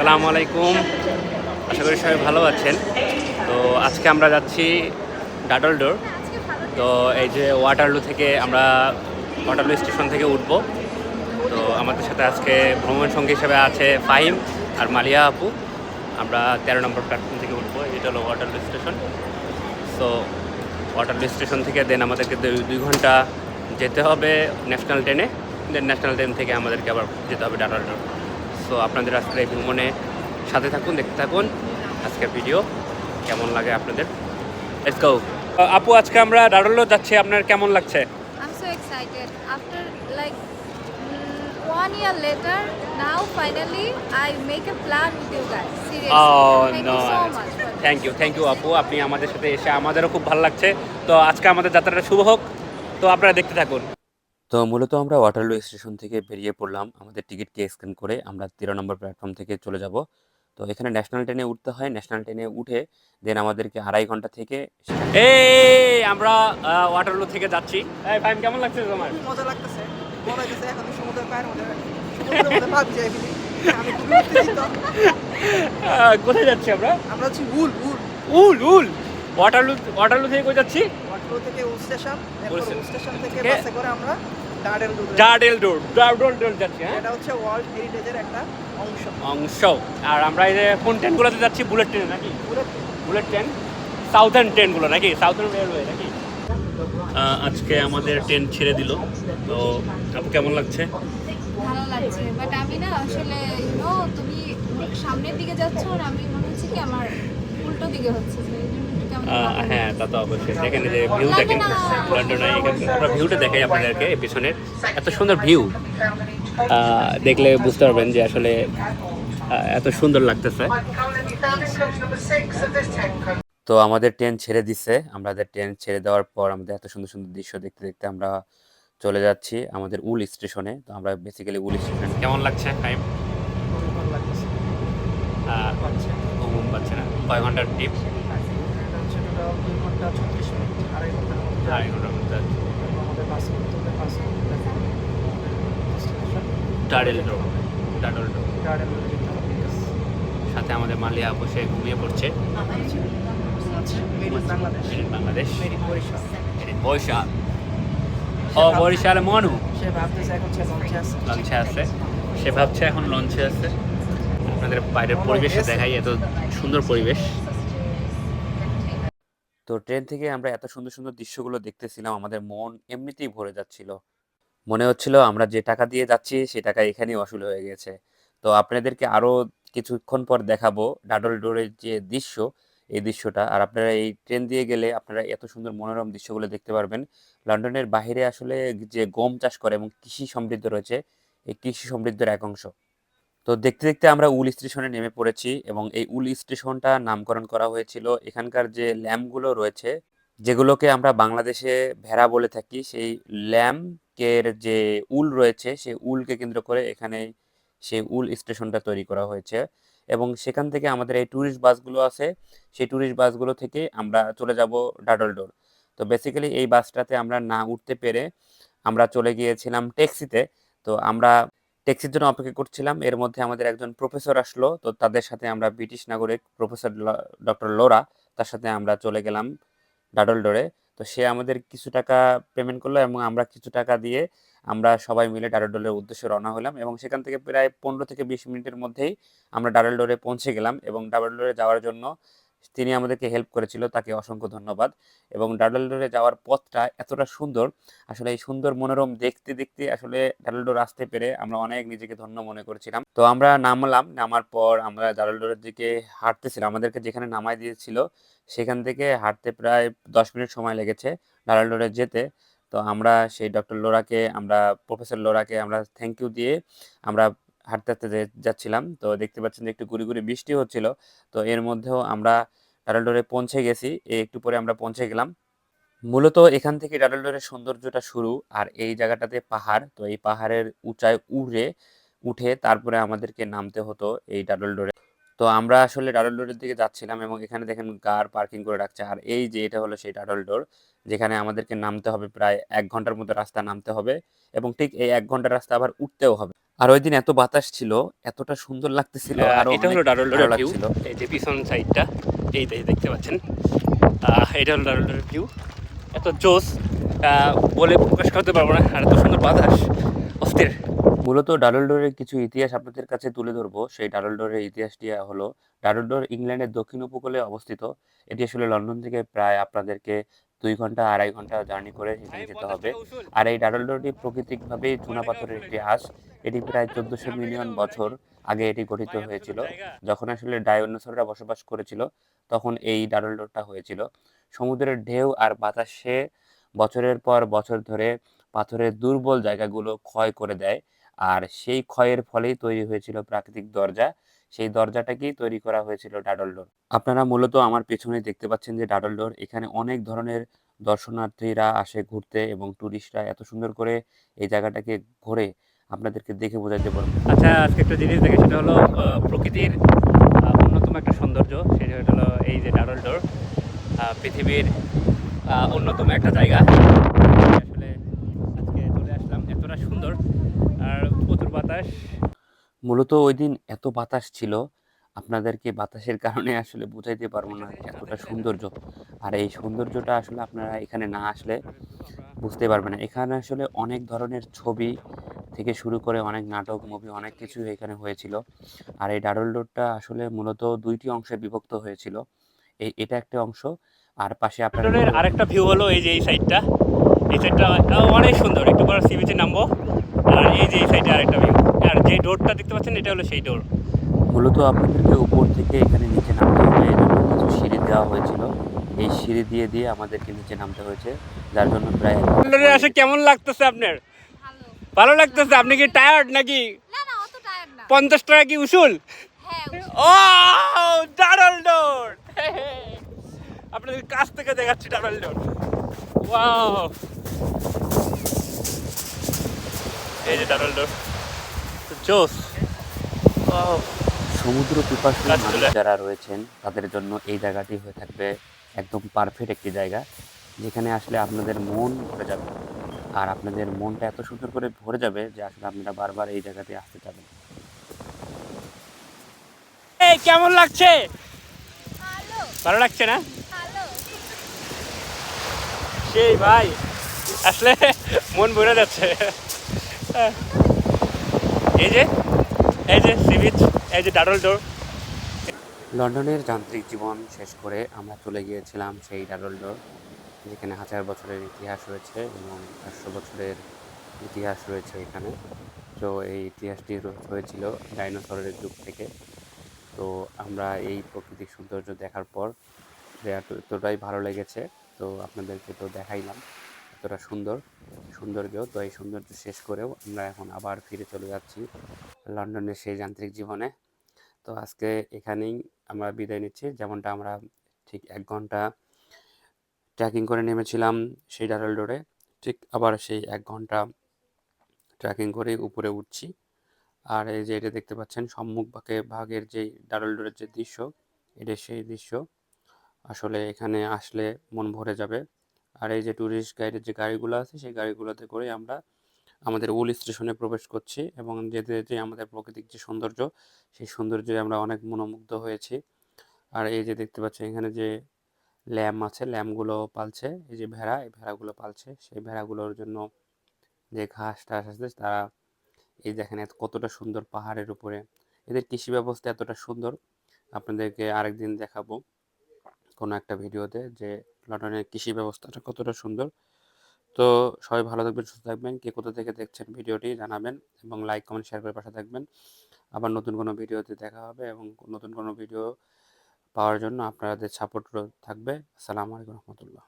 আসসালামু আলাইকুম। আশা করি সবাই ভালো আছেন। তো আজকে আমরা যাচ্ছি ডাডলডোর। তো এই যে ওয়াটারলু থেকে আমরা ওয়াটারলু স্টেশন থেকে উঠবো। তো আমাদের সাথে আজকে ভ্রমণ সঙ্গী হিসেবে আছে ফাহিম আর মালিয়া আপু। আমরা তেরো নম্বর প্ল্যাটফর্ম থেকে উঠবো। এটা হলো Waterloo station. So Waterloo station থেকে দেন আমাদেরকে দুই- ঘণ্টা যেতে হবে ন্যাশনাল ট্রেনে দেন ন্যাশনাল ট্রেন থেকে আমাদেরকে আবার যেতে হবে ডাডলডোর। সো আপনাদের আজকের এই ভ্রমণে সাথে থাকুন দেখতে থাকুন আজকের ভিডিও কেমন লাগে আপনাদের লেটস গো আপু আজকে আমরা ডাডলডোর যাচ্ছি আপনার কেমন লাগছে I'm so excited. After like mm, one year later, now finally I make a plan with you guys. Seriously. Oh, Thank no. you so much. For this. Thank you thank you আপু আপনি আমাদের সাথে এসে আমাদেরও খুব ভালো লাগছে তো আজকে আমাদের যাত্রাটা শুভ হোক তো আপনারা দেখতে থাকুন তো মূলত আমরা ওয়াটারলু স্টেশন থেকে বেরিয়ে পড়লাম। আমাদের টিকিটকে স্ক্যান করে আমরা তেরো নম্বর প্ল্যাটফর্ম থেকে চলে যাব। তো এখানে ন্যাশনাল ট্রেনে উঠতে হয়। ন্যাশনাল ট্রেনে উঠে দেন আমাদেরকে আড়াই ঘণ্টা থেকে এই আমরা ওয়াটারলু থেকে যাচ্ছি। এই ফাইম কেমন লাগছে তোমার? মজা লাগতেছে। হইতেছে এখন সমুদ্রের পায়ের মধ্যে সমুদ্রের মধ্যে উত্তেজিত আহ, কোথায় যাচ্ছি আমরা? আমরা হচ্ছি উল উল। উল উল! ওয়াটারলু ওয়াটারলু থেকে কোথায় যাচ্ছি? ওয়াটারলু থেকে উল স্টেশন এরপর উল উল স্টেশন থেকে বাসে করে আমরা ডার্ডেল ডোর ডার্ডেল ডোর যাচ্ছি হ্যাঁ? এটা হচ্ছে ওয়ার্ল্ড হেরিটেজের একটা অংশ। অংশ। আর আমরা এই যে কোন ট্রেনগুলোতে যাচ্ছি? বুলেট ট্রেনে নাকি? বুলেট ট্রেন সাউথার্ন ট্রেনগুলো নাকি? সাউথার্ন রেলওয়ে নাকি? আজকে আমাদের ট্রেন ছেড়ে দিল। তো আপু কেমন লাগছে? ভালো লাগছে বাট আমি না আসলে তুমি সামনের দিকে যাচ্ছ আর আমি মনে হচ্ছে কি আমার উল্টো দিকে হচ্ছে হ্যাঁ তা তো অবশ্যই। দেখেন যে ভিউ দেখেন লন্ডনে আমরা ভিউটা দেখাই আপনাদেরকে এই পিছনের। এত সুন্দর ভিউ দেখলে বুঝতে পারবেন যে আসলে এত সুন্দর লাগতেছে। তো আমাদের ট্রেন ছেড়ে দিছে। আমাদের ট্রেন ছেড়ে দেওয়ার পর আমাদের এত সুন্দর সুন্দর দৃশ্য দেখতে দেখতে আমরা চলে যাচ্ছি আমাদের উল স্টেশনে তো আমরা বেসিক্যালি উল স্টেশন কেমন লাগছে টাইম ঘুম পাচ্ছে না। কয় ঘণ্টার আড়াই মধ্যে yes. সাথে আমাদের মালিয়া বসে ঘুমিয়ে পড়ছে। বাংলাদেশ বরিশাল মনু। সে ভাবতেছে এখন সে লঞ্চে আছে। লঞ্চে আছে। সে ভাবছে এখন লঞ্চে আছে। আপনাদের বাইরের পরিবেশে দেখাই, এত সুন্দর পরিবেশ। তো ট্রেন থেকে আমরা এত সুন্দর সুন্দর দৃশ্যগুলো দেখতেছিলাম, আমাদের মন এমনিতেই ভরে যাচ্ছিল। মনে হচ্ছিল আমরা যে টাকা দিয়ে যাচ্ছি, সে টাকা এখানেই অসুল হয়ে গেছে। তো আপনাদেরকে আরও কিছুক্ষণ পর দেখাবো ডাডল ডোরের যে দৃশ্য, এই দৃশ্যটা। আর আপনারা এই ট্রেন দিয়ে গেলে আপনারা এত সুন্দর মনোরম দৃশ্যগুলো দেখতে পারবেন। লন্ডনের বাইরে আসলে যে গম চাষ করে এবং কৃষি সমৃদ্ধ রয়েছে, এই কৃষি সমৃদ্ধের এক অংশ। তো দেখতে দেখতে আমরা উল স্টেশনে নেমে পড়েছি এবং এই উল স্টেশনটা নামকরণ করা হয়েছিল এখানকার যে ল্যাম্পগুলো রয়েছে, যেগুলোকে আমরা বাংলাদেশে ভেড়া বলে থাকি, সেই ল্যাম্পের যে উল রয়েছে, সেই উলকে কেন্দ্র করে এখানে সেই উল স্টেশনটা তৈরি করা হয়েছে। এবং সেখান থেকে আমাদের এই ট্যুরিস্ট বাসগুলো আছে, সেই ট্যুরিস্ট বাসগুলো থেকে আমরা চলে যাব ডাডলডোর। তো বেসিক্যালি এই বাসটাতে আমরা না উঠতে পেরে আমরা চলে গিয়েছিলাম ট্যাক্সিতে। তো আমরা ট্যাক্সির জন্য অপেক্ষা করছিলাম। এর মধ্যে আমাদের একজন প্রফেসর আসলো। তো তাদের সাথে আমরা ব্রিটিশ নাগরিক প্রফেসর ডক্টর লোরা তার সাথে আমরা চলে গেলাম ডাডলডোরে তো সে আমাদের কিছু টাকা পেমেন্ট করল এবং আমরা কিছু টাকা দিয়ে আমরা সবাই মিলে ডাডলডোরের উদ্দেশ্যে রওনা হলাম এবং সেখান থেকে প্রায় পনেরো থেকে বিশ মিনিটের মধ্যেই আমরা ডাডলডোরে পৌঁছে গেলাম এবং ডাডলডোরে যাওয়ার জন্য তিনি আমাদেরকে হেল্প করেছিল, তাকে অসংখ্য ধন্যবাদ। এবং ডাডলডোরে যাওয়ার পথটা এতটা সুন্দর, আসলে এই সুন্দর মনোরম দেখতে দেখতে আসলে ডাডলডোর আসতে পেরে আমরা অনেক নিজেকে ধন্য মনে করেছিলাম। তো আমরা নামলাম, নামার পর আমরা ডাডলডোরের দিকে হাঁটতেছিলাম। আমাদেরকে যেখানে নামাই দিয়েছিল, সেখান থেকে হাঁটতে প্রায় দশ মিনিট সময় লেগেছে ডাডলডোরে যেতে। তো আমরা সেই ডক্টর লোরাকে, আমরা প্রফেসর লোরাকে আমরা থ্যাংক ইউ দিয়ে আমরা হাঁটতে হাঁটতে যাচ্ছিলাম, তো দেখতে পাচ্ছেন যে একটু গুড়ি গুড়ি বৃষ্টি হচ্ছিল। তো এর মধ্যেও আমরা ডাডলডোরে পৌঁছে গেছি একটু পরে আমরা পৌঁছে গেলাম। মূলত এখান থেকে ডাডলডোরের সৌন্দর্যটা শুরু আর এই জায়গাটাতে পাহাড়, তো এই পাহাড়ের উঁচায় উড়ে উঠে তারপরে আমাদেরকে নামতে হতো এই ডাডলডোরে। তো আমরা আসলে ডাডলডোরের দিকে যাচ্ছিলাম এবং এখানে দেখেন কার পার্কিং করে রাখছে। আর এই যে এটা হলো সেই ডাডলডোর, যেখানে আমাদেরকে নামতে হবে প্রায় এক ঘণ্টার মতো রাস্তা নামতে হবে এবং ঠিক এই এক ঘণ্টার রাস্তা আবার উঠতেও হবে। আর ওই দিন এত বাতাস ছিল এতটা সুন্দর লাগতেছিল আর এটা হলো ভালো ভিউ এই যে পিছন সাইডটা এই দেখতে পাচ্ছেন এটা হলো ডাডলডোরের ভিউ এত জোস বলে প্রকাশ করতে পারব না আর এত সুন্দর বাতাস অস্থির। মূলত ডাডলডোরের কিছু ইতিহাস আপনাদের কাছে তুলে ধরবো। সেই ডাডলডোরের ইতিহাসটি হলো ডাডলডোর ইংল্যান্ডের দক্ষিণ উপকূলে অবস্থিত। এটি আসলে লন্ডন থেকে প্রায় আপনাদেরকে দুই ঘণ্টা আড়াই ঘণ্টা জার্নি করে সেখানে যেতে হবে। আর এই ডাডলডোরটি প্রাকৃতিকভাবেই চুনাপাথরের একটি আঁশ এটি প্রায় চোদ্দশো মিলিয়ন বছর আগে এটি গঠিত হয়েছিল। যখন আসলে ডায়নোসররা বসবাস করেছিল তখন এই ডাডলডোরটা হয়েছিল। সমুদ্রের ঢেউ আর বাতাসে বছরের পর বছর ধরে পাথরের দুর্বল জায়গাগুলো ক্ষয় করে দেয়। আর সেই ক্ষয়ের ফলেই তৈরি হয়েছিল প্রাকৃতিক দরজা। সেই দরজাটাকেই তৈরি করা হয়েছিল ডাডল ডোর আপনারা মূলত আমার পেছনে দেখতে পাচ্ছেন যে ডাডল ডোর এখানে অনেক ধরনের দর্শনার্থীরা আসে ঘুরতে এবং টুরিস্টরা এত সুন্দর করে এই জায়গাটাকে ঘোরে, আপনাদেরকে দেখে বোঝাতে পারব। আচ্ছা আজকে একটা জিনিস দেখে, সেটা হলো প্রকৃতির অন্যতম একটা সৌন্দর্য, সেটা হলো এই যে ডাডল ডোর পৃথিবীর অন্যতম একটা জায়গা আসলে আজকে চলে আসলাম এতটা সুন্দর আর প্রচুর বাতাস মূলত ওই দিন এত বাতাস ছিল, আপনাদেরকে বাতাসের কারণে আসলে বুঝাইতে পারব না এতটা সৌন্দর্য। আর এই সৌন্দর্যটা আসলে আপনারা এখানে না আসলে বুঝতে পারবেন না। এখানে আসলে অনেক ধরনের ছবি থেকে শুরু করে অনেক নাটক, মুভি অনেক কিছু এখানে হয়েছিল। আর এই ডাডল ডোরটা আসলে মূলত দুইটি অংশে বিভক্ত হয়েছিল। এই এটা একটা অংশ, আর পাশে আপনার আরেকটা ভিউ হলো এই যে এই সাইডটা এই সাইডটা অনেক সুন্দর। একটু পরে সি বিচে নামবো। আর এই যে এই সাইডে আরেকটা ভিউ আর যে ডোরটা দেখতে পাচ্ছেন এটা হলো সেই ডোর। মূলত আপনাদেরকে উপর থেকে এখানে নিচে নামতে হবে। এই জন্য কিছু সিঁড়ি দেওয়া হয়েছিল। এই সিঁড়ি দিয়ে দিয়ে আমাদেরকে নিচে নামতে হয়েছে যার জন্য প্রায় আসে কেমন লাগতেছে আপনার? ভালো। ভালো লাগতেছে? আপনি কি টায়ার্ড নাকি? না না অত টায়ার্ড না। পঞ্চাশ টাকা কি উসুল? হ্যাঁ ও ডাবল ডোর। আপনাদের কাছ থেকে দেখাচ্ছি ডাবল ডোর। ওয়াও। এই যে ডাবল ডোর জোস। ওয়াও সমুদ্র পিপাসু যারা রয়েছেন তাদের জন্য এই জায়গাটি হয়ে থাকবে একদম পারফেক্ট একটি জায়গা যেখানে আসলে আপনাদের মন ভরে যাবে। আর আপনাদের মনটা এত সুন্দর করে ভরে যাবে যে আসলে আপনারা বারবার এই জায়গাতে আসতে যাবেন। এই কেমন লাগছে? ভালো। ভালো লাগছে না? সেই ভাই আসলে মন ভরে যাচ্ছে। এই যে এই যে সি বিচ এই যে ডাবল ডোর। লন্ডনের যান্ত্রিক জীবন শেষ করে আমরা চলে গিয়েছিলাম সেই ডাডল ডোর, যেখানে হাজার বছরের ইতিহাস রয়েছে এবং চারশো বছরের ইতিহাস রয়েছে এখানে। তো এই ইতিহাসটি হয়েছিল ডাইনোসরের যুগ থেকে। তো আমরা এই প্রাকৃতিক সৌন্দর্য দেখার পর, এতটাই ভালো লেগেছে, তো আপনাদেরকে তো দেখাইলাম। এতটা সুন্দর সৌন্দর্য তো এই সৌন্দর্য শেষ করেও আমরা এখন আবার ফিরে চলে যাচ্ছি লন্ডনের সেই যান্ত্রিক জীবনে। তো আজকে এখানেই আমরা বিদায় নিচ্ছি। যেমনটা আমরা ঠিক এক ঘণ্টা ট্রেকিং করে নেমেছিলাম সেই ডাডল ডোরে ঠিক আবার সেই এক ঘণ্টা ট্রেকিং করে উপরে উঠছি। আর এই যে এটা দেখতে পাচ্ছেন, সম্মুখ ভাগে, ভাগের যে ডাডল ডোরের যে দৃশ্য, এটা সেই দৃশ্য। আসলে এখানে আসলে মন ভরে যাবে। আর এই যে ট্যুরিস্ট গাইডের যে গাড়িগুলো আছে, সেই গাড়িগুলোতে করে আমরা আমাদের উল স্টেশনে প্রবেশ করছি এবং যেতে যেতে আমাদের প্রাকৃতিক যে সৌন্দর্য, সেই সৌন্দর্যে আমরা অনেক মনোমুগ্ধ হয়েছি। আর এই যে দেখতে পাচ্ছেন, এখানে যে ল্যাম আছে, ল্যামগুলো পালছে, এই যে ভেড়া, এই ভেড়াগুলো পালছে। সেই ভেড়াগুলোর জন্য যে ঘাস টাস আছে, তারা এই দেখেন কতটা সুন্দর পাহাড়ের উপরে। এদের কৃষি ব্যবস্থা এতটা সুন্দর। আপনাদেরকে আরেকদিন দেখাবো। কোনো একটা ভিডিওতে যে লন্ডনের কৃষি ব্যবস্থাটা কতটা সুন্দর। তো সবাই ভালো থাকবেন, সুস্থ থাকবেন। কে কোথা থেকে দেখছেন ভিডিওটি জানাবেন এবং লাইক কমেন্ট শেয়ার করে পাশে থাকবেন। আবার নতুন কোনো ভিডিওতে দেখা হবে এবং নতুন কোনো ভিডিও পাওয়ার জন্য আপনাদের সাপোর্ট থাকবে। আসসালামু আলাইকুম রহমতুল্লাহ।